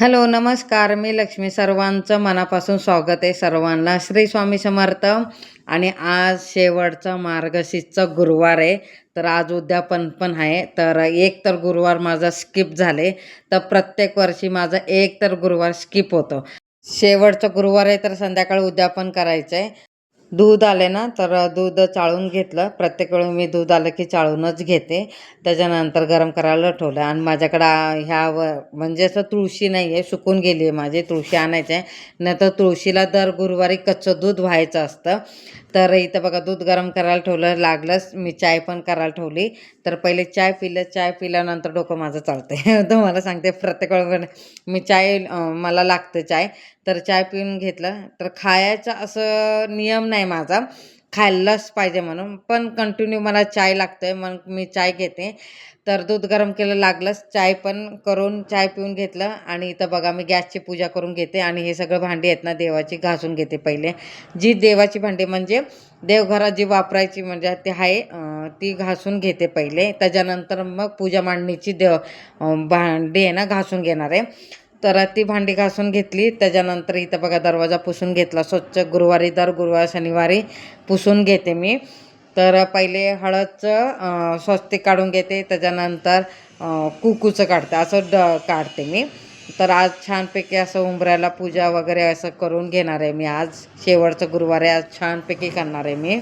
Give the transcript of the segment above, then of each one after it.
Hello नमस्कार. मी लक्ष्मी सर्वांचं मनापासून स्वागत आहे सर्वांना. श्री स्वामी समर्थ. आणि आज शेवटचा मार्गशीर्षचा गुरुवार आहे. तर आज उद्यापन पण आहे. तर एक तर गुरुवार माझा स्किप झाले. तर प्रत्येक वर्षी माझा एक तर गुरुवार स्किप होतो. शेवटचा गुरुवार आहे तर संध्याकाळी उद्यापन करायचं आहे दूध आले ना तर दूध चाळून घेतलं. प्रत्येक वेळी मी दूध आलं की चाळूनच घेते. त्याच्यानंतर गरम करायला ठेवलं. आणि माझ्याकडं ह्या व म्हणजे असं तुळशी नाही आहे सुकून गेली आहे माझी. तुळशी आणायची आहे. नाही तर तुळशीला दर गुरुवारी कच्चं दूध व्हायचं असतं. तर इथं बघा दूध गरम करायला ठेवलं लागलंच. मी चाय पण करायला ठेवली. तर पहिले चाय पिलं. चाय पिल्यानंतर डोकं माझं चालतंय. तुम्हाला सांगते प्रत्येक वेळ मी चाय मला लागतं चाय. तर चाय पिऊन घेतलं. तर खायचा असं नियम नाही माझा. खायलाच पाहिजे म्हणून. पण कंटिन्यू मला चाय लागतं आहे मग मी चाय घेते. तर दूध गरम केलं लागलंच. चाय पण करून चाय पिऊन घेतलं. आणि इथं बघा मी गॅसची पूजा करून घेते. आणि हे सगळं भांडी आहेत ना देवाची घासून घेते पहिले. जी देवाची भांडी म्हणजे देवघरात जी वापरायची म्हणजे ते आहे ती घासून घेते पहिले. त्याच्यानंतर मग पूजा मांडणीची देव भांडी आहे ना घासून घेणार आहे. तर ती भांडी घासून घेतली. त्याच्यानंतर इथं बघा दरवाजा पुसून घेतला. स्वच्छ गुरुवारी दर गुरुवार शनिवारी पुसून घेते मी. तर पहिले हळदचं स्वस्तिक काढून घेते. त्याच्यानंतर कुकूचं काढते. असं ड काढते मी. तर आज छानपैकी असं उंबऱ्याला पूजा वगैरे असं करून घेणार आहे मी आज. शेवटचं गुरुवारी आज छानपैकी करणार आहे मी.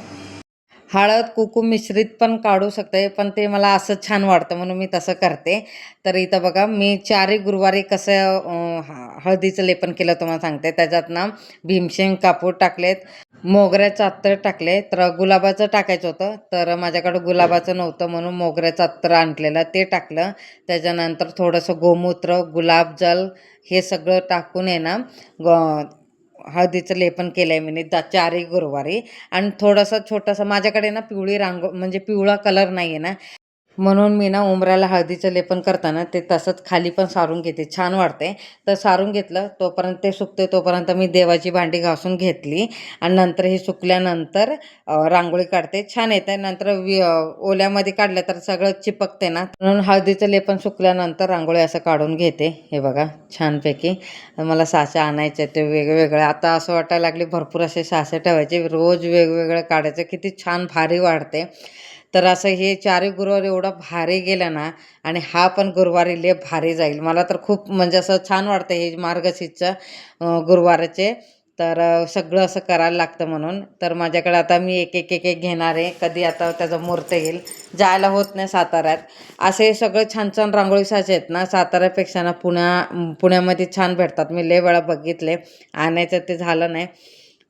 हळद कुकू मिश्रित पण काढू शकते पण ते मला असं छान वाटतं म्हणून मी तसं करते. तर इथं बघा मी चारही गुरुवारी कसं ह- हळदीचं लेपन केलं तुम्हाला सांगते. त्याच्यात ना भीमशेंग कापूर टाकलेत मोगऱ्याचं अत्तर टाकले तर गुलाबाचं टाकायचं होतं तर माझ्याकडं गुलाबाचं नव्हतं म्हणून मोगऱ्याचं अत्तर आणलेलं ते टाकलं. त्याच्यानंतर थोडंसं गोमूत्र गुलाबजल हे सगळं टाकून आहे ना ग हळदीचं लेपन केलं आहे मी दा चारही गुरुवारी. आणि थोडंसं छोटंसं माझ्याकडे ना पिवळी रांग म्हणजे पिवळा कलर नाही आहे ना. म्हणून मी ना उंबऱ्याला हळदीचं लेपन करताना ते तसंच खाली पण सारून घेते. छान वाटते तर सारून घेतलं तोपर्यंत ते सुकते तोपर्यंत मी देवाची भांडी घासून घेतली आणि नंतर हे सुकल्यानंतर रांगोळी काढते. छान येते नंतर वि ओल्यामध्ये काढलं तर सगळं चिपकते ना. म्हणून हळदीचं लेपन सुकल्यानंतर रांगोळी असं काढून घेते. हे बघा छानपैकी. मला साचे आणायचे ते वेगवेगळे. आता असं वाटायला लागले भरपूर असे साचे ठेवायचे. रोज वेगवेगळं काढायचं. किती छान भारी वाढते. तर असं हे चारही गुरुवार एवढं भारी गेलं ना आणि हा पण गुरुवारी लय भारी जाईल. मला तर खूप म्हणजे असं छान वाटतं हे मार्गशीर्षचं गुरुवाराचे. तर सगळं असं करायला लागतं म्हणून. तर माझ्याकडे आता मी एक एक एक एक घेणार आहे. कधी आता त्याचं मूर्त येईल. जायला होत नाही साताऱ्यात. असे सगळे छान छान रांगोळी साचे आहेत ना साताऱ्यापेक्षा ना पुण्या पुण्यामध्ये छान भेटतात. मी लय वेळा बघितले. आणायचं ते झालं नाही.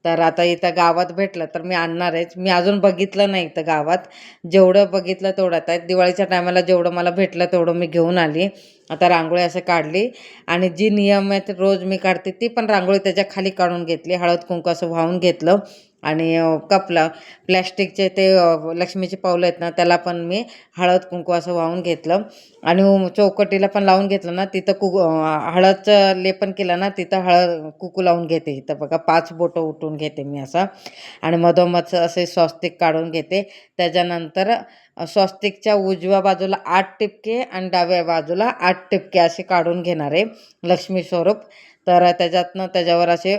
तर आता इथं गावात भेटलं तर मी आणणार आहेच. मी अजून बघितलं नाही इथं गावात. जेवढं बघितलं तेवढं आता दिवाळीच्या टायमाला जेवढं मला भेटलं तेवढं मी घेऊन आली. आता रांगोळी असं काढली आणि जी नियमित रोज मी काढते ती पण रांगोळी त्याच्याखाली काढून घेतली. हळद कुंकू असं वाहून घेतलं. आणि कपला प्लॅस्टिकचे ते लक्ष्मीचे पावलं आहेत ना त्याला पण मी हळद कुंकू असं वाहून घेतलं. आणि चौकटीला पण लावून घेतलं ना तिथं कु हळदचं लेपन केलं ना तिथं हळद कुकू लावून घेते इथं. बघा पाच बोटं उठून घेते मी असं. आणि मधोमध असे स्वस्तिक काढून घेते. त्याच्यानंतर स्वस्तिकच्या उजव्या बाजूला आठ टिपके आणि डाव्या बाजूला आठ टिपके असे काढून घेणार आहे लक्ष्मी स्वरूप. तर त्याच्यातनं त्याच्यावर असे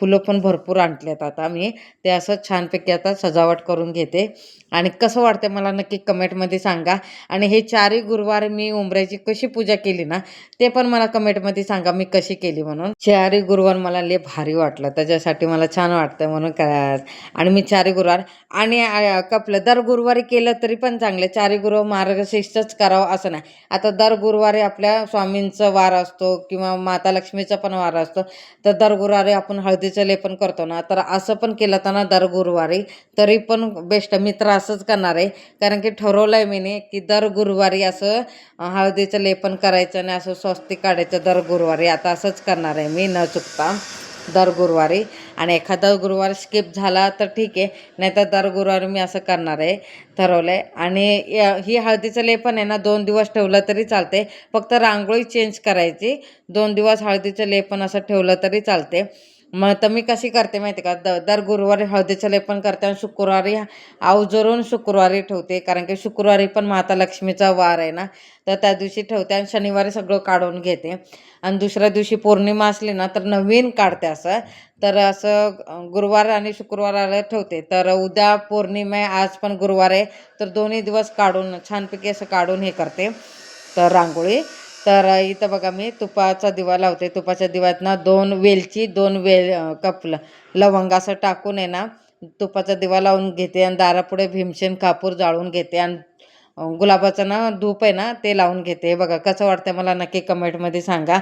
फुलं पण भरपूर आणलेत आता मी. ते असं छानपैकी आता सजावट करून घेते. आणि कसं वाटते मला नक्की कमेंटमध्ये सांगा. आणि हे चारही गुरुवार मी उंबऱ्याची कशी पूजा केली ना ते पण मला कमेंटमध्ये सांगा मी कशी केली म्हणून. चारही गुरुवार मला लय भारी वाटलं. त्याच्यासाठी मला छान वाटतं म्हणून आणि मी चारही गुरुवार आणि कपलं दर गुरुवारी केलं तरी पण चांगलं. चारही गुरुवार मार्गशीर्षच करावं असं नाही. आता दर गुरुवारी आपल्या स्वामींचं वार असतो किंवा माता लक्ष्मीचा पण वार असतो. तर दर गुरुवारी आपण हळदीचं लेपन करतो ना तर असं पण केलं तर ना दर गुरुवारी तरी पण बेस्ट. मी तर असंच करणार आहे. कारण की ठरवलं आहे मीने की दर गुरुवारी असं हळदीचं लेपन करायचं आणि असं स्वस्तिक काढायचं दर गुरुवारी. आता असंच करणार आहे मी न चुकता दर गुरुवारी. आणि एखादा गुरुवार स्किप झाला तर ठीक आहे नाहीतर दर गुरुवारी मी असं करणार आहे ठरवलं आहे आणि ही हळदीचं लेपन आहे ना दोन दिवस ठेवलं तरी चालते. फक्त रांगोळी चेंज करायची दोन दिवस हळदीचं लेपन असं ठेवलं तरी चालते. मग तर मी कशी करते माहिती का? द दर गुरुवारी हळदीचं लेपन करते आणि शुक्रवारी आवजरून शुक्रवारी ठेवते. कारण की शुक्रवारी पण माता लक्ष्मीचा वार आहे ना तर त्या दिवशी ठेवते आणि शनिवारी सगळं काढून घेते. आणि दुसऱ्या दिवशी पौर्णिमा असली ना तर नवीन काढते असं. तर असं गुरुवार आणि शुक्रवाराला ठेवते. तर उद्या पौर्णिमा आहे आज पण गुरुवार आहे. तर दोन्ही दिवस काढून छानपैकी असं काढून हे करते. तर रांगोळी. तर इथं बघा मी तुपाचा दिवा लावते. तुपाच्या दिव्यात ना दोन वेलची दोन वेल कप लवंग असं टाकून आहे ना तुपाचा दिवा लावून घेते आणि दारापुढे भीमसेन कापूर जाळून घेते आणि गुलाबाचं ना धूप आहे ना ते लावून घेते. बघा कसं वाटतं मला नक्की कमेंटमध्ये सांगा.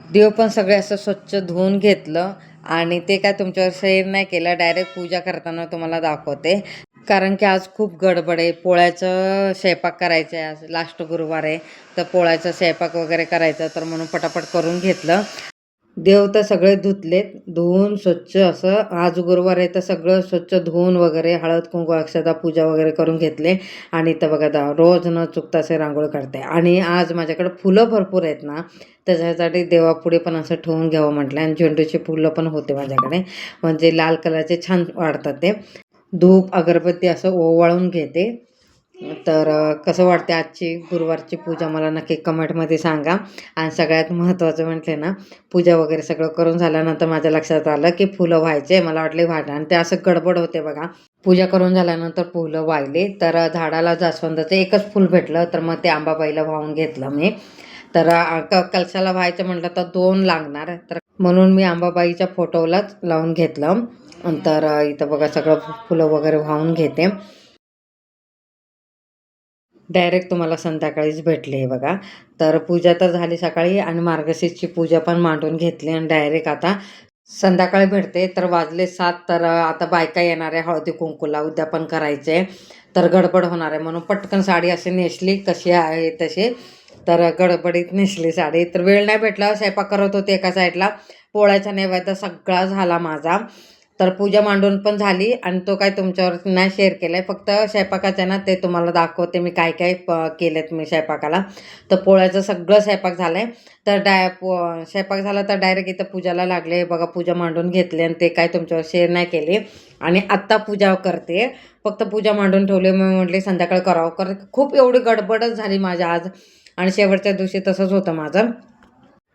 देव पण सगळे असं स्वच्छ धुवून घेतलं आणि ते काय तुमच्यावर शेअर नाही केलं डायरेक्ट पूजा करताना तुम्हाला दाखवते. कारण की आज खूप गडबड आहे. पोळ्याचं स्वयंपाक करायचं आहे आज. लास्ट गुरुवार आहे. तर पोळ्याचा स्वयंपाक वगैरे करायचं तर म्हणून पटापट करून घेतलं. देव तर सगळे धुतलेत धुवून स्वच्छ असं आज गुरुवार आहे तर सगळं स्वच्छ धुवून वगैरे हळद कुंकू अक्षता पूजा वगैरे करून घेतले. आणि तर बघा दा रोज न चुकता असे रांगोळी काढते. आणि आज माझ्याकडे फुलं भरपूर आहेत ना त्याच्यासाठी देवापुढे पण असं ठेवून घ्यावं म्हटलं आणि झेंडूची फुलं पण होते माझ्याकडे. म्हणजे लाल कलरचे छान वाढतात ते. धूप अगरबत्ती असं ओवाळून घेते. तर कसं वाटते आजची गुरुवारची पूजा मला नक्की कमेंटमध्ये सांगा. आणि सगळ्यात महत्त्वाचं म्हटले ना पूजा वगैरे सगळं करून झाल्यानंतर माझ्या लक्षात आलं की फुलं व्हायचे. मला वाटले व्हायला आणि ते असं गडबड होते बघा. पूजा करून झाल्यानंतर फुलं वाहिले तर झाडाला जास्वंदाचं एकच फुल भेटलं. तर मग ते आंबाबाईला वाहून घेतलं मी. तर क कलशाला व्हायचं म्हटलं तर दोन लागणार. तर म्हणून मी आंबाबाईच्या फोटोलाच लावून घेतलं. तर इथं बघा सगळं फुलं वगैरे वाहून घेते. डायरेक्ट तुम्हाला संध्याकाळीच भेटले हे बघा. तर पूजा तर झाली सकाळी आणि मार्गशीर्षची पूजा पण मांडून घेतली आणि डायरेक्ट आता संध्याकाळी भेटते. तर वाजले सात तर आता बायका येणार आहे हळदी कुंकूला उद्यापन करायचे तर गडबड होणार आहे म्हणून पटकन साडी अशी नेसली कशी आहे तशी. तर गडबडीत नेसली साडी. तर वेळ नाही भेटला स्वयंपाक करत होते एका साईडला पोळ्याचा नैवेद्य सगळा झाला माझा. तर पूजा मांडून पण झाली आणि तो काय तुमच्यावर नाही शेअर केला आहे फक्त स्वयंपाकाचं आहे ना ते तुम्हाला दाखवते मी काय काय प केलेत मी स्वयंपाकाला. तर पोळ्याचं सगळं स्वयंपाक झालं आहे तर डाय पो स्वयंपाक झाला तर डायरेक्ट इथं पूजाला लागले. बघा पूजा मांडून घेतली आणि ते काय तुमच्यावर शेअर नाही केली. आणि आत्ता पूजा करते. फक्त पूजा मांडून ठेवली. मी म्हटले संध्याकाळ करावं. कर खूप एवढी गडबडच झाली माझ्या आज. आणि शेवटच्या दिवशी तसंच होतं माझं.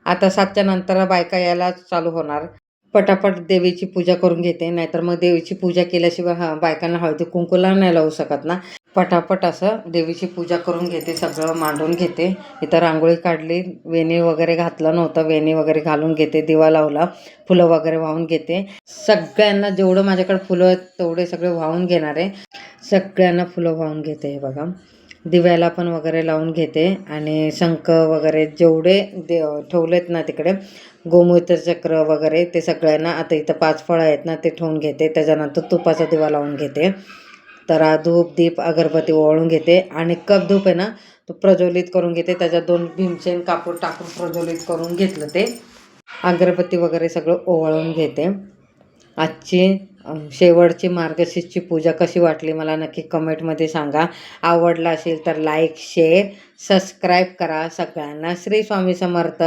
आता सातच्या नंतर बायका यायला चालू होणार. पटापट देवीची पूजा करून घेते नाहीतर मग देवीची पूजा केल्याशिवाय हा बायकांना हळदी कुंकूला नाही लावू शकत ना. पटापट असं देवीची पूजा करून घेते सगळं मांडून घेते. इथं रांगोळी काढली वेणी वगैरे घातलं नव्हतं वेणी वगैरे घालून घेते दिवा लावला फुलं वगैरे वाहून घेते. सगळ्यांना जेवढं माझ्याकडे फुलं आहेत तेवढे सगळे वाहून घेणार. आहे सगळ्यांना फुलं वाहून घेते हे बघा. दिव्याला पण वगैरे लावून घेते. आणि शंख वगैरे जेवढे दे ठेवलेत ना तिकडे गोमूत्र चक्र वगैरे ते सगळ्यांना आता इथं पाच फळं आहेत ना ते ठेवून घेते. त्याच्यानंतर तुपाचा दिवा लावून घेते. तर धूप दीप अगरबत्ती ओवाळून घेते. आणि कप धूप आहे ना तो प्रज्वलित करून घेते. त्याच्यात दोन भीमसेन कापूर टाकून प्रज्वलित करून घेतलं ते. अगरबत्ती वगैरे सगळं ओवाळून घेते. आजची शेवटची मार्गशीर्षची पूजा कशी वाटली मला नक्की कमेंटमध्ये सांगा. आवडला असेल तर लाईक शेअर सबस्क्राईब करा सगळ्यांना. श्री स्वामी समर्थ.